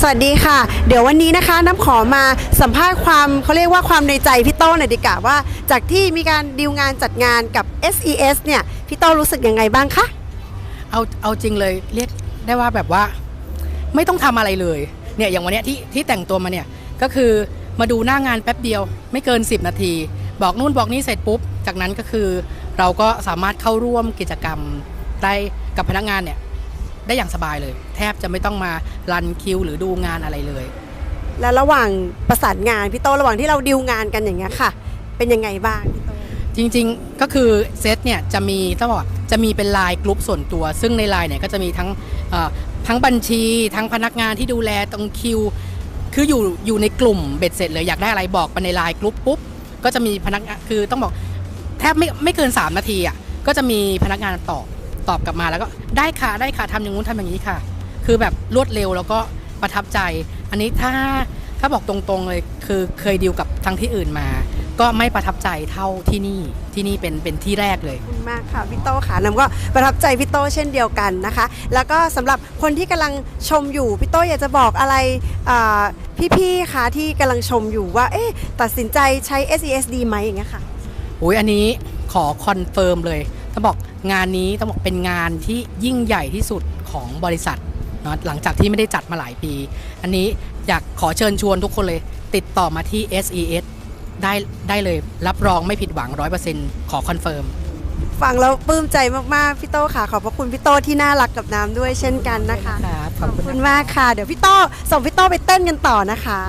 สวัสดีค่ะ เดี๋ยววันนี้นะคะน้ำขอมาสัมภาษณ์ความเขาเรียกว่าความในใจพี่โต้หน่อยดีกว่าว่า จากที่มีการดีลงานจัดงานกับ SES เนี่ยพี่โต้รู้สึกยังไงบ้างคะเอาเอาจริงเลยเรียกได้ว่าแบบว่า ไม่ต้องทำอะไรเลยเนี่ยอย่างวันเนี้ยที่ที่แต่งตัวมาเนี่ยก็คือมาดูหน้างานแป๊บเดียว ไม่เกิน 10 นาที บอกนู่นบอกนี่เสร็จปุ๊บ จากนั้นก็คือ เราก็สามารถเข้าร่วมกิจกรรมได้กับพนักงานเนี่ย ได้อย่างสบายเลย แทบจะไม่ต้องมารันคิวหรือดูงานอะไรเลย และระหว่างประสานงานพี่โต้ระหว่างที่เราดีลงานกันอย่างเงี้ยค่ะ เป็นยังไงบ้างพี่โต้จริงๆก็คือเซตเนี่ยจะมีต้องบอกว่าจะมีเป็นไลน์กลุ่มส่วนตัว ซึ่งในไลน์เนี่ยก็จะมีทั้งเอ่อทั้งบัญชีทั้งพนักงานที่ดูแลตรงคิว คืออยู่อยู่ในกลุ่มเบ็ดเสร็จเลยอยากได้อะไรบอกไปในไลน์กลุ่มปุ๊บก็จะมีพนักงานคือต้องบอกแทบไม่ไม่เกิน 3 นาทีอะก็จะมีพนักงานตอบ ตอบกลับมาแล้วก็ได้ค่ะได้ค่ะทำอย่างงู้นทำอย่างนี้ค่ะ คือแบบรวดเร็วแล้วก็ประทับใจ อันนี้ถ้าถ้าบอกตรงๆเลยคือเคยดีลกับทางที่อื่นมา ก็ไม่ประทับใจเท่าที่นี่ที่นี่เป็นเป็นที่แรกเลย ขอบคุณมากค่ะพี่โต้ค่ะน้ำก็ประทับใจพี่โต้เช่นเดียวกันนะคะ แล้วก็สำหรับคนที่กำลังชมอยู่พี่โต้อยากจะบอกอะไรอ่าพี่ๆคะที่กำลังชมอยู่ว่าเอ๊ะตัดสินใจใช้ SES ดีไหมอย่างเงี้ยค่ะ โอ้ยอันนี้ขอคอนเฟิร์มเลย ต้องบอกงานนี้ต้องบอกเป็นงานที่ยิ่งใหญ่ที่สุดของบริษัทเนอะหลังจากที่ไม่ได้จัดมาหลายปี อันนี้อยากขอเชิญชวนทุกคนเลย ติดต่อมาที่ SES ได้ได้เลยรับรองไม่ผิดหวัง 100%ขอคอนเฟิร์มฟังแล้วปลื้มใจมาก ๆ พี่โต้ค่ะ ขอบพระคุณพี่โต้ที่น่ารักกับน้ำด้วยเช่นกันนะคะครับขขออบบคุณคุณมากค่ะ เดี๋ยวพี่โต้ส่งพี่โต้ไปเต้นกันต่อนะคะ